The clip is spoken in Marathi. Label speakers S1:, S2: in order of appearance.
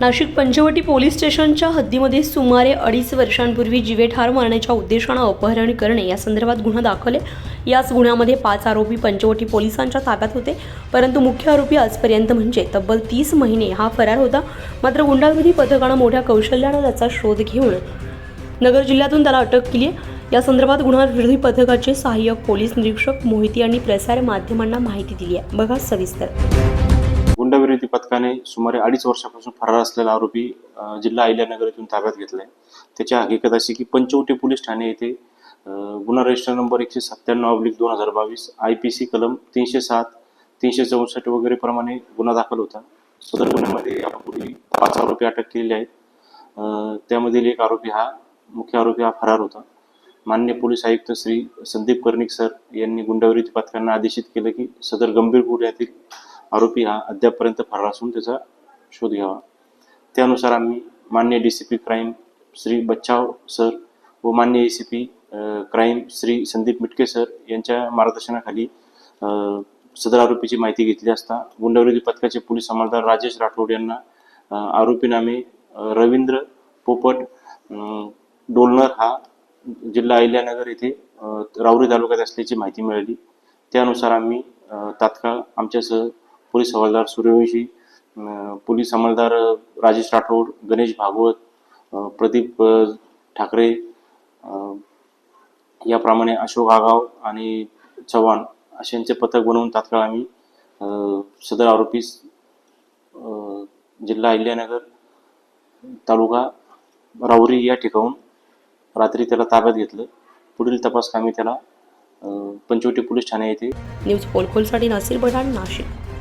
S1: नाशिक पंचवटी पोलीस स्टेशनच्या हद्दीमध्ये सुमारे अडीच वर्षांपूर्वी जीवे ठार मारण्याच्या उद्देशानं अपहरण करणे या संदर्भात गुन्हा दाखल आहे. याच गुन्ह्यामध्ये पाच आरोपी पंचवटी पोलिसांच्या ताब्यात होते. परंतु मुख्य आरोपी आजपर्यंत म्हणजे तब्बल तीस महिने हा फरार होता. मात्र गुंडाविरोधी पथकानं मोठ्या कौशल्यानं त्याचा शोध घेऊन नगर जिल्ह्यातून त्याला अटक केली आहे. या संदर्भात गुन्हाविरोधी पथकाचे सहाय्यक पोलीस निरीक्षक मोहिती यांनी प्रसार माध्यमांना माहिती दिली आहे. बघा सविस्तर.
S2: गुंडविरोधी पथकाने सुमारे अडीच वर्षापासून फरार असलेला आरोपी जिल्हा अहिल्यानगर येथून ताब्यात घेतलाय. त्याची हकीकत अशी की पंचवटी पोलीस ठाणे येथे गुन्हा रजिस्टर नंबर एकशे सत्त्याण्णव अब्लिक दोन हजार बावीस आय पी सी कलम तीनशे सात तीनशे चौसष्ट वगैरे प्रमाणे गुन्हा दाखल होता. सदर गुन्ह्यामध्ये यापूर्वी पाच आरोपी अटक केलेले आहेत. त्यामधील एक आरोपी हा मुख्य आरोपी हा फरार होता. मान्य पोलीस आयुक्त श्री संदीप कर्णिक सर यांनी गुंडावरी पथकांना आदेशित केलं की सदर गंभीर गुन्ह्यातील आरोपी हा अद्यापपर्यंत फरार असून त्याचा शोध घ्यावा. त्यानुसार आम्ही मान्य D C P crime Shri Bachchav sir व मान्य A C P crime Shri Sandeep Mitke sir यांच्या मार्गदर्शनाखाली सदर आरोपीची माहिती घेतली असता गुंडविरोधी पथकाचे पोलीस अंमलदार राजेश राठोड यांना आरोपी नामे रवींद्र पोपट डोलनर हा जिल्हा अहिल्यानगर येथे अ, राहुरी तालुक्यात असल्याची माहिती मिळाली. त्यानुसार आम्ही तात्काळ आमच्यासह पोलीस हवालदार सूर्यवंशी पोलीस अंमलदार राजेश राठोड गणेश भागवत प्रदीप ठाकरे याप्रमाणे अशोक आगाव आणि चव्हाण अशांचे पथक बनवून तात्काळ आम्ही सदर आरोपीस जिल्हा अहिल्यानगर तालुका राहुरी या ठिकाणून रात्री त्याला ताब्यात घेतलं. पुढील तपास कामी त्याला पंचवटी पोलीस ठाणे येथे
S1: न्यूज पोलखोलसाठी नासिर बढाण नाशिक.